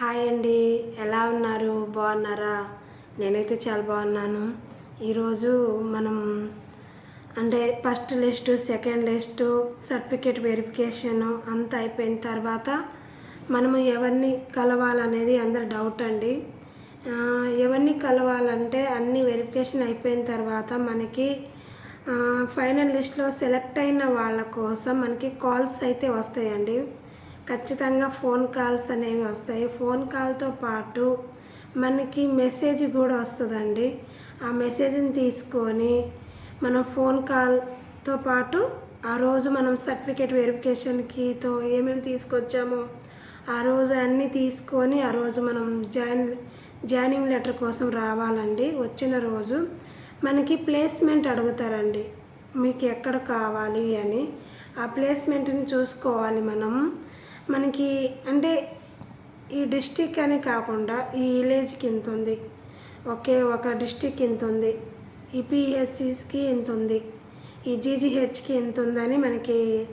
Hi అండి. ఎలా ఉన్నారు? బాగున్నారా? నేనైతే చాలా బాగున్నాను. ఈరోజు మనం అంటే first list second list certificate verification అంతా అయిపోయిన తర్వాత మనము ఎవరిని కలవాలనేది అందరు డౌట్ అండి. ఎవరిని కలవాలంటే అన్ని వెరిఫికేషన్ అయిపోయిన తర్వాత మనకి ఫైనల్ లిస్ట్లో సెలెక్ట్ అయిన వాళ్ళ కోసం మనకి కాల్స్ అయితే వస్తాయండి. ఖచ్చితంగా ఫోన్ కాల్స్ అనేవి వస్తాయి. ఫోన్ కాల్తో పాటు మనకి మెసేజ్ కూడా వస్తుందండి. ఆ మెసేజ్ని తీసుకొని మనం ఫోన్ కాల్తో పాటు ఆ రోజు మనం సర్టిఫికేట్ వెరిఫికేషన్కితో ఏమేమి తీసుకొచ్చామో ఆ రోజు అన్నీ తీసుకొని ఆ రోజు మనం జాయిన్ జాయినింగ్ లెటర్ కోసం రావాలండి. వచ్చిన రోజు మనకి ప్లేస్మెంట్ అడుగుతారండి. మీకు ఎక్కడ కావాలి అని. ఆ ప్లేస్మెంట్ని చూసుకోవాలి మనం. మనకి అంటే ఈ డిస్టిక్ అని కాకుండా ఈ విలేజ్కి ఇంత ఉంది ఒకే ఒక డిస్టిక్ ఇంత ఉంది ఈ పిహెచ్సిస్కి ఇంత ఉంది ఈ జీజీహెచ్కి ఎంత ఉందని మనకి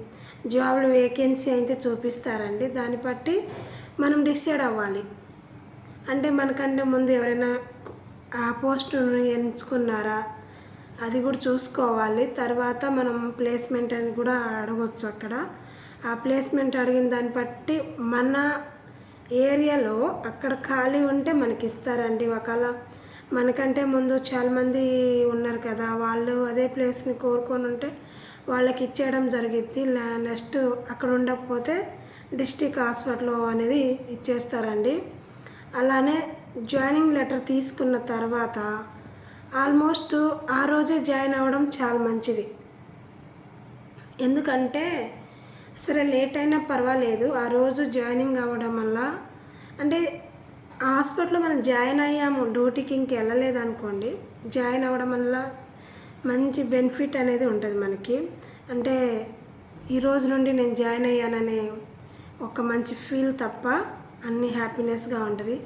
జాబ్లు వేకెన్సీ అయితే చూపిస్తారండి. దాన్ని బట్టి మనం డిసైడ్ అవ్వాలి. అంటే మనకంటే ముందు ఎవరైనా ఆ పోస్టును ఎంచుకున్నారా అది కూడా చూసుకోవాలి. తర్వాత మనం ప్లేస్మెంట్ అని కూడా అడగొచ్చు అక్కడ. ఆ ప్లేస్మెంట్ అడిగిన దాన్ని బట్టి మన ఏరియాలో అక్కడ ఖాళీ ఉంటే మనకి ఇస్తారండి ఒకవేళ మనకంటే ముందు చాలామంది ఉన్నారు కదా వాళ్ళు అదే ప్లేస్ని కోరుకొని ఉంటే వాళ్ళకి ఇచ్చేయడం జరిగిద్ది. నెక్స్ట్ అక్కడ ఉండకపోతే డిస్టిక్ హాస్పిటల్ అనేది ఇచ్చేస్తారండి. అలానే జాయినింగ్ లెటర్ తీసుకున్న తర్వాత ఆల్మోస్ట్ ఆ రోజే జాయిన్ అవ్వడం చాలా మంచిది. ఎందుకంటే సరే లేట్ అయినా పర్వాలేదు. ఆ రోజు జాయినింగ్ అవ్వడం వల్ల అంటే ఆ హాస్పిటల్లో మనం జాయిన్ అయ్యాము డ్యూటీకి ఇంక వెళ్ళలేదు అనుకోండి. జాయిన్ అవ్వడం వల్ల మంచి బెనిఫిట్ అనేది ఉంటుంది మనకి. అంటే ఈ రోజు నుండి నేను జాయిన్ అయ్యాననే ఒక మంచి ఫీల్ తప్ప అన్ని హ్యాపీనెస్గా ఉంటుంది.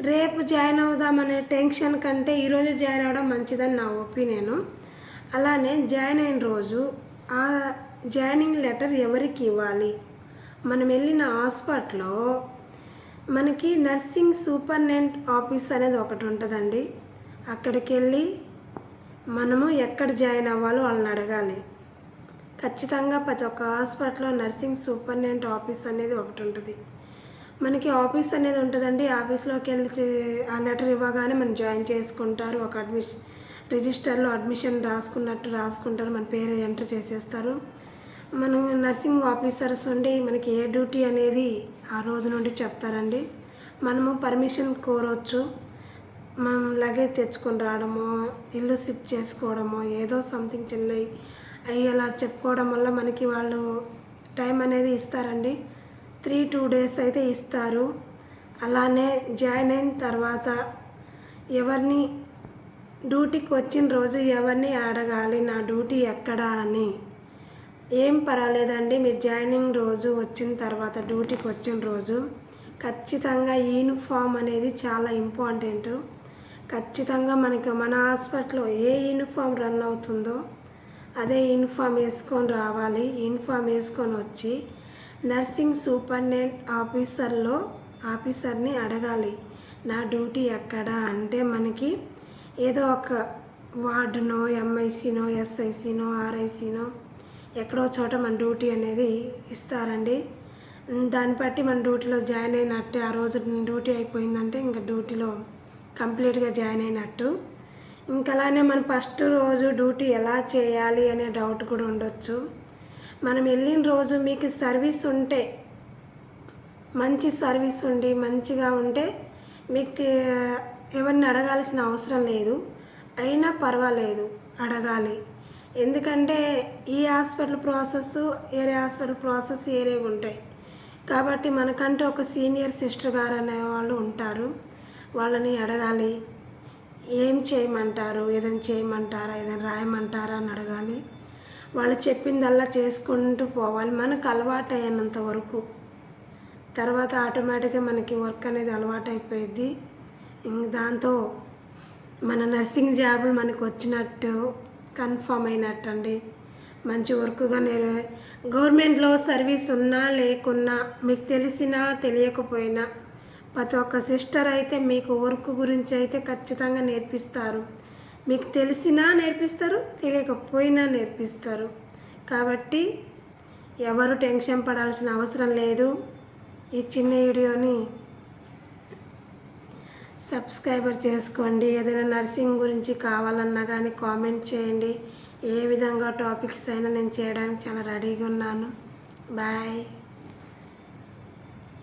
రేపు జాయిన్ అవుదామనే టెన్షన్ కంటే ఈరోజు జాయిన్ అవ్వడం మంచిదని నా ఒపీనియను అలానే జాయిన్ అయిన రోజు ఆ జాయినింగ్ లెటర్ ఎవరికి ఇవ్వాలి? మనం వెళ్ళిన హాస్పిటల్లో మనకి నర్సింగ్ సూపర్నెంట్ ఆఫీస్ అనేది ఒకటి ఉంటుందండి. అక్కడికి వెళ్ళి మనము ఎక్కడ జాయిన్ అవ్వాలో వాళ్ళని అడగాలి. ఖచ్చితంగా ప్రతి ఒక్క హాస్పిటల్లో నర్సింగ్ సూపర్నెంట్ ఆఫీస్ అనేది ఒకటి ఉంటుంది. మనకి ఆఫీస్ అనేది ఉంటుందండి. ఆఫీస్లోకి వెళ్ళి ఆ లెటర్ ఇవ్వగానే మనం జాయిన్ చేసుకుంటారు. ఒక అడ్మిషన్ రిజిస్టర్లో అడ్మిషన్ రాసుకున్నట్టు రాసుకుంటారు మన పేరు ఎంటర్ చేసేస్తారు. మనం నర్సింగ్ ఆఫీసర్స్ ఉండి మనకి ఏ డ్యూటీ అనేది ఆ రోజు నుండి చెప్తారండి. మనము పర్మిషన్ కోరవచ్చు మనం లగేజ్ తెచ్చుకొని రావడమో ఇల్లు షిఫ్ట్ చేసుకోవడమో ఏదో సంథింగ్ చిన్నవి అవి అలా చెప్పుకోవడం వల్ల మనకి వాళ్ళు టైం అనేది ఇస్తారండి. త్రీ టూ డేస్ అయితే ఇస్తారు. అలానే జాయిన్ అయిన తర్వాత ఎవరిని డ్యూటీకి వచ్చిన రోజు ఎవరిని అడగాలి? నా డ్యూటీ ఎక్కడ అని. ఏం పర్వాలేదండి మీరు జాయినింగ్ రోజు వచ్చిన తర్వాత డ్యూటీకి వచ్చిన రోజు. ఖచ్చితంగా యూనిఫామ్ అనేది చాలా ఇంపార్టెంట్. ఖచ్చితంగా మనకి మన హాస్పిటల్లో ఏ యూనిఫామ్ రన్ అవుతుందో అదే యూనిఫామ్ వేసుకొని రావాలి. యూనిఫామ్ వేసుకొని వచ్చి నర్సింగ్ సూపర్నెంట్ ఆఫీసర్లో ఆఫీసర్ని అడగాలి నా డ్యూటీ ఎక్కడ? అంటే మనకి ఏదో ఒక వార్డునో ఎంఐసీనో ఎస్ఐసీనో ఆర్ఐసీనో ఎక్కడో చోట మన డ్యూటీ అనేది ఇస్తారండి. దాన్ని బట్టి మన డ్యూటీలో జాయిన్ అయినట్టే ఆ రోజు డ్యూటీ అయిపోయిందంటే ఇంకా డ్యూటీలో కంప్లీట్గా జాయిన్ అయినట్టు. ఇంకా అలానే మనం ఫస్ట్ రోజు డ్యూటీ ఎలా చేయాలి అనే డౌట్ కూడా ఉండొచ్చు. మనం వెళ్ళిన రోజు మీకు సర్వీస్ ఉంటే మంచి సర్వీస్ ఉండి మంచిగా ఉంటే మీకు ఎవరిని అడగాల్సిన అవసరం లేదు. అయినా పర్వాలేదు అడగాలి. ఎందుకంటే ఈ హాస్పిటల్ ప్రాసెస్ ఏరే హాస్పిటల్ ప్రాసెస్ ఏరేగా ఉంటాయి. కాబట్టి మనకంటే ఒక సీనియర్ సిస్టర్ గారు అనే వాళ్ళు ఉంటారు. వాళ్ళని అడగాలి. ఏం చేయమంటారు? ఏదైనా చేయమంటారా? ఏదైనా రాయమంటారా అని అడగాలి. వాళ్ళు చెప్పిందల్లా చేసుకుంటూ పోవాలి. మనకు అలవాటు అయినంత వరకు. తర్వాత ఆటోమేటిక్గా మనకి వర్క్ అనేది అలవాటు అయిపోయింది దాంతో మన నర్సింగ్ జాబులు మనకు వచ్చినట్టు కన్ఫామ్ అయినట్టు అండి మంచి వర్క్గా నేను గవర్నమెంట్లో సర్వీస్ ఉన్నా లేకున్నా మీకు తెలిసినా తెలియకపోయినా ప్రతి ఒక్క సిస్టర్ అయితే మీకు వర్క్ గురించి అయితే ఖచ్చితంగా నేర్పిస్తారు. మీకు తెలిసినా నేర్పిస్తారు తెలియకపోయినా నేర్పిస్తారు. కాబట్టి ఎవరు టెన్షన్ పడాల్సిన అవసరం లేదు. ఈ చిన్న వీడియోని సబ్స్క్రైబర్ చేసుకోండి. ఏదైనా నర్సింగ్ గురించి కావాలన్నా కానీ కామెంట్ చేయండి. ఏ విధంగా టాపిక్స్ అయినా నేను చేయడానికి చాలా రెడీగా ఉన్నాను. బాయ్.